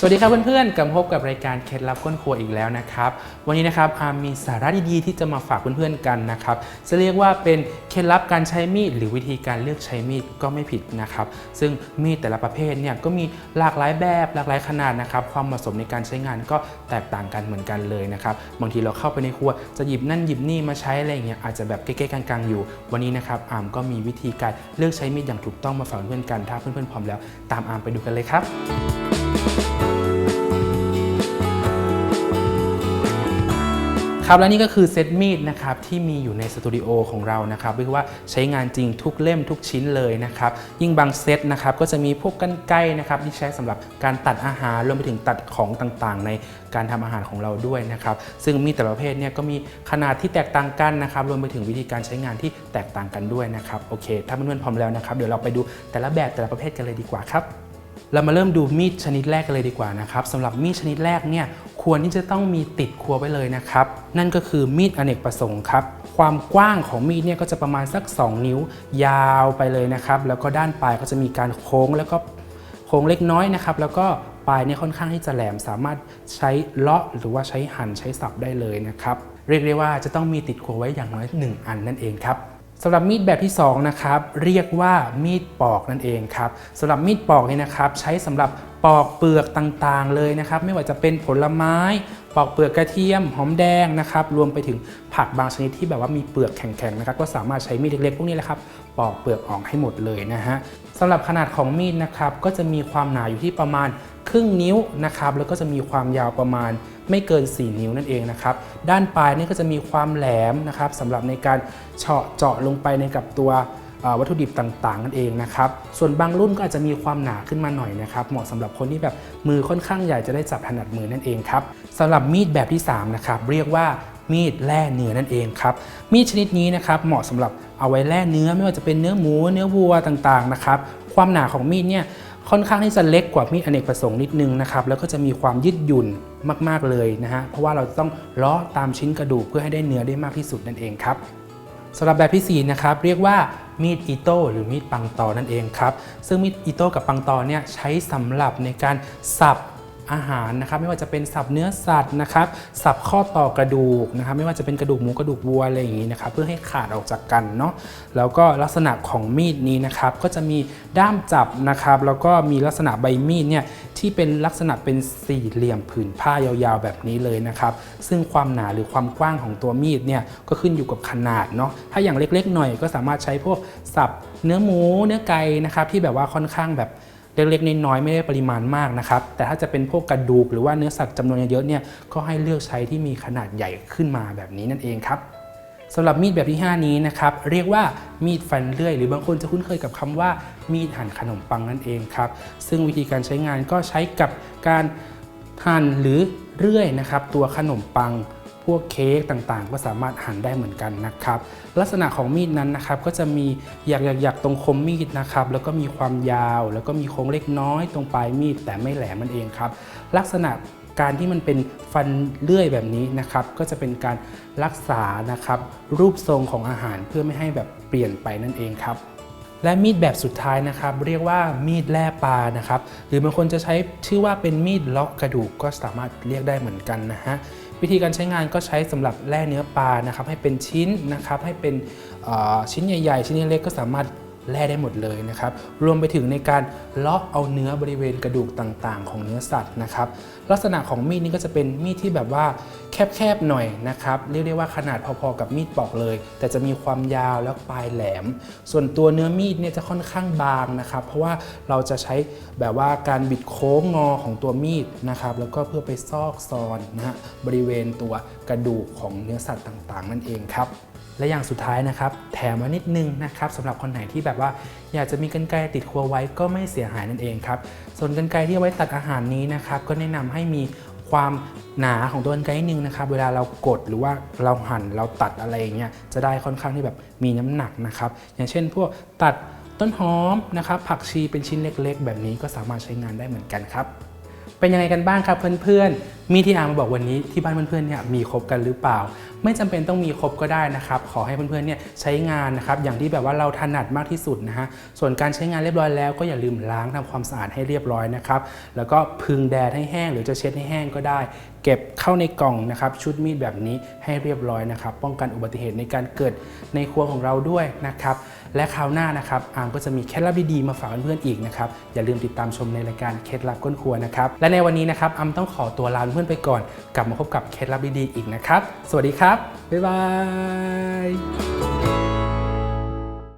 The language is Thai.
สวัสดีครับเพื่อนๆกลับพบกับรายการเคล็ดลับก้นครัวอีกแล้วนะครับ วันนี้นะครับอามมีสาระดีๆที่จะมาฝากเพื่อนๆกันนะครับ จะเรียกว่าเป็นเคล็ดลับการใช้มีด หรือวิธีการเลือกใช้มีดก็ไม่ผิดนะครับ ซึ่งมีดแต่ละประเภทเนี่ยก็มีหลากหลายแบบหลากหลายขนาดนะครับ ความเหมาะสมในการใช้งานก็แตกต่างกันเหมือนกันเลยนะครับ บางทีเราเข้าไปในครัวจะหยิบนั่นหยิบนี่มาใช้อะไรเงี้ยอาจจะแบบเก๊ๆกลางๆอยู่ วันนี้นะครับอามก็มีวิธีการเลือกใช้มีดอย่างถูกต้องมาฝากเพื่อนๆกัน ถ้าเพื่อนๆพร้อมแล้ว ตามอามไปดูกันเลยครับ ครับและนี่ก็คือเซตมีดนะครับที่มีอยู่ในสตูดิโอของเรานะครับเรียกว่าใช้งานจริงทุกเล่มทุกชิ้นเลยนะครับยิ่งบางเซตนะครับก็จะมีพวกกันไกรนะครับที่ใช้สำหรับการตัดอาหารรวมไปถึงตัดของต่างๆ ในการทำอาหารของเราด้วยนะครับซึ่งมีดแต่ละประเภทเนี่ยก็มีขนาดที่แตกต่างกันนะครับรวมไปถึงวิธีการใช้งานที่แตกต่างกันด้วยนะครับโอเค ถ้าเพื่อนๆพร้อมแล้วนะครับเดี๋ยวเราไปดูแต่ละแบบแต่ละประเภทกันเลยดีกว่าครับเรามาเริ่มดูมีดชนิดแรกกันเลยดีกว่านะครับสำหรับมีดชนิดแรกเนี่ย ควรที่จะต้องมีติดครัวไว้เลยนะครับ นั่นก็คือมีดอเนกประสงค์ครับ ความกว้างของมีดเนี่ยก็จะประมาณสัก 2 นิ้วยาวไปเลยนะครับ แล้วก็ด้านปลายก็จะมีการโค้งแล้วก็โค้งเล็กน้อยนะครับ แล้วก็ปลายเนี่ยค่อนข้างที่จะแหลมสามารถใช้เลาะหรือว่าใช้หั่นใช้สับได้เลยนะครับ เรียกได้ว่าจะต้องมีติดครัวไว้อย่างน้อย 1 อันนั่นเองครับสำหรับมีดแบบที่2นะครับเรียกว่ามีดปอกนั่นเองครับสำหรับมีดปอกเนี่ยนะครับ ใช้สำหรับ ปอกเปลือกต่างๆเลยนะครับ ไม่ว่าจะเป็นผลไม้ ปอกเปลือกกระเทียม หอมแดงนะครับ รวมไปถึงผักบางชนิดที่แบบว่ามีเปลือกแข็งๆนะครับ ก็สามารถใช้มีดเล็กๆพวกนี้แหละครับปอกเปลือกออกให้หมดเลยนะฮะสำหรับขนาดของมีดนะครับ ก็จะมีความหนาอยู่ที่ประมาณครึ่งนิ้วนะครับ แล้วก็จะมีความยาวประมาณไม่เกิน 4 นิ้วนั่นเองนะครับ ด้านปลายนี่ก็จะมีความแหลมนะครับสำหรับในการเฉาะเจาะลงไปในกับตัว วัตถุดิบต่างๆนั่นเองนะครับ ส่วนบางรุ่นก็อาจจะมีความหนาขึ้นมาหน่อยนะครับ เหมาะสำหรับคนที่แบบมือค่อนข้างใหญ่จะได้จับถนัดมือนั่นเองครับสำหรับมีดแบบที่3นะครับเรียกว่ามีดแล่เนื้อนั่นเองครับ มีดชนิดนี้นะครับเหมาะสำหรับเอาไว้แล่เนื้อไม่ว่าจะเป็นเนื้อหมู เนื้อวัวต่างๆนะครับความหนาของมีดเนี่ยค่อนข้างที่จะเล็กกว่ามีดอเนกประสงค์นิดนึงนะครับแล้วก็จะมีความยืดหยุ่นมาก ๆเลยนะฮะเพราะว่าเราจะต้องเลาะตามชิ้นกระดูกเพื่อให้ได้เนื้อได้มากที่สุดนั่นเองครับ สำหรับแบบที่ 4 นะครับ เรียกว่ามีดอิโต้หรือมีดปังตอนั่นเองครับ ซึ่งมีดอิโต้กับปังตอเนี่ยใช้สำหรับในการสับ อาหารนะครับไม่ว่าจะเป็นสับเนื้อสัตว์นะครับสับข้อต่อกระดูกนะครับไม่ว่าจะเป็นกระดูกหมูกระดูกวัวอะไรอย่างนี้นะครับเพื่อให้ขาดออกจากกันเนาะแล้วก็ลักษณะของมีดนี้นะครับก็จะมีด้ามจับนะครับแล้วก็มีลักษณะใบมีดเนี่ยที่เป็นลักษณะเป็นสี่เหลี่ยมผืนผ้ายาวๆแบบนี้เลยนะครับซึ่งความหนาหรือความกว้างของตัวมีดเนี่ยก็ขึ้นอยู่กับขนาดเนาะถ้าอย่างเล็กๆหน่อยก็สามารถใช้พวกสับเนื้อหมูเนื้อไก่นะครับที่แบบว่าค่อนข้างแบบ เล็กๆน้อยๆไม่ได้ปริมาณมากนะครับ แต่ถ้าจะเป็นพวกกระดูกหรือว่าเนื้อสัตว์จำนวนเยอะๆเนี่ยก็ให้เลือกใช้ที่มีขนาดใหญ่ขึ้นมาแบบนี้นั่นเองครับสำหรับมีดแบบที่ 5 นี้นะครับเรียกว่ามีดฟันเลื่อย หรือบางคนจะคุ้นเคยกับคำว่ามีดหั่นขนมปังนั่นเองครับซึ่งวิธีการใช้งานก็ใช้กับการหั่นหรือเลื่อยนะครับตัวขนมปัง วกเค้กต่างๆ ก็สามารถหั่นได้เหมือนกันนะครับ ลักษณะของมีดนั้นนะครับ ก็จะมีหยักๆๆตรงคมมีดนะครับ แล้วก็มีความยาว แล้วก็มีโค้งเล็กน้อยตรงปลายมีด แต่ไม่แหลมมันเองครับ ลักษณะการที่มันเป็นฟันเลื่อยแบบนี้นะครับ ก็จะเป็นการรักษานะครับ รูปทรงของอาหารเพื่อไม่ให้แบบเปลี่ยนไปนั่นเองครับและมีดแบบสุดท้ายนะครับ เรียกว่ามีดแล่ปลานะครับ หรือบางคนจะใช้ชื่อว่าเป็นมีดเลาะกระดูกก็สามารถเรียกได้เหมือนกันนะฮะ วิธีการใช้งานก็ใช้สำหรับแล่เนื้อปลานะครับให้เป็นชิ้นนะครับให้เป็นชิ้นใหญ่ ๆ ชิ้นเล็กๆก็สามารถ แล่ได้หมดเลยนะครับ รวมไปถึงในการเลาะเอาเนื้อบริเวณกระดูกต่างๆ ของเนื้อสัตว์นะครับ ลักษณะของมีดนี้ก็จะเป็นมีดที่แบบว่าแคบๆหน่อยนะครับเรียกได้ว่าขนาดพอๆกับมีดปอกเลย แต่จะมีความยาวแล้วปลายแหลม ส่วนตัวเนื้อมีดเนี่ยจะค่อนข้างบางนะครับ เพราะว่าเราจะใช้แบบว่าการบิดโค้งงอของตัวมีดนะครับ แล้วก็เพื่อไปซอกซอนนะฮะบริเวณตัวกระดูกของเนื้อสัตว์ต่างๆ นั่นเองครับ และอย่างสุดท้ายนะครับ แถมมานิดนึงนะครับสำหรับคนไหนที่แบบว่า อยากจะมีกรรไกรติดครัวไว้ก็ไม่เสียหายนั่นเองครับ ส่วนกรรไกรที่เอาไว้ตัดอาหารนี้นะครับ ก็แนะนำให้มีความหนาของตัวกรรไกรนิดนึงนะครับ เวลาเรากดหรือว่าเราหั่นเราตัดอะไรอย่างเงี้ยจะได้ค่อนข้างที่แบบมีน้ำหนักนะครับ อย่างเช่น พวกตัดต้นหอมนะครับ ผักชีเป็นชิ้นเล็ก ๆ แบบนี้ก็สามารถใช้งานได้เหมือนกันครับ เป็นยังไงกันบ้างครับเพื่อนๆ มีที่อามมาบอกวันนี้ที่บ้านเพื่อนๆเนี่ยมีครบกันหรือเปล่า ไม่จำเป็นต้องมีครบก็ได้นะครับ ขอให้เพื่อนๆเนี่ยใช้งานนะครับอย่างที่แบบว่าเราถนัดมากที่สุดนะฮะส่วนการใช้งานเรียบร้อยแล้วก็อย่าลืมล้างทำความสะอาดให้เรียบร้อยนะครับแล้วก็พึงแดดให้แห้งหรือจะเช็ดให้แห้งก็ได้ เก็บเข้าในกล่องนะครับชุดมีดแบบนี้ให้เรียบร้อยนะครับป้องกันอุบัติเหตุในการเกิดในครัวของเราด้วยนะครับ และคราวหน้านะครับอาร์มก็จะมีเคล็ดลับดีๆมาฝากเพื่อนๆอีกนะครับอย่าลืมติดตามชมในรายการเคล็ดลับก้นครัวนะครับและในวันนี้นะครับอาร์มต้องขอตัวลาเพื่อนๆไปก่อน กลับมาพบกับเคล็ดลับดีๆอีกนะครับสวัสดีครับบ๊ายบาย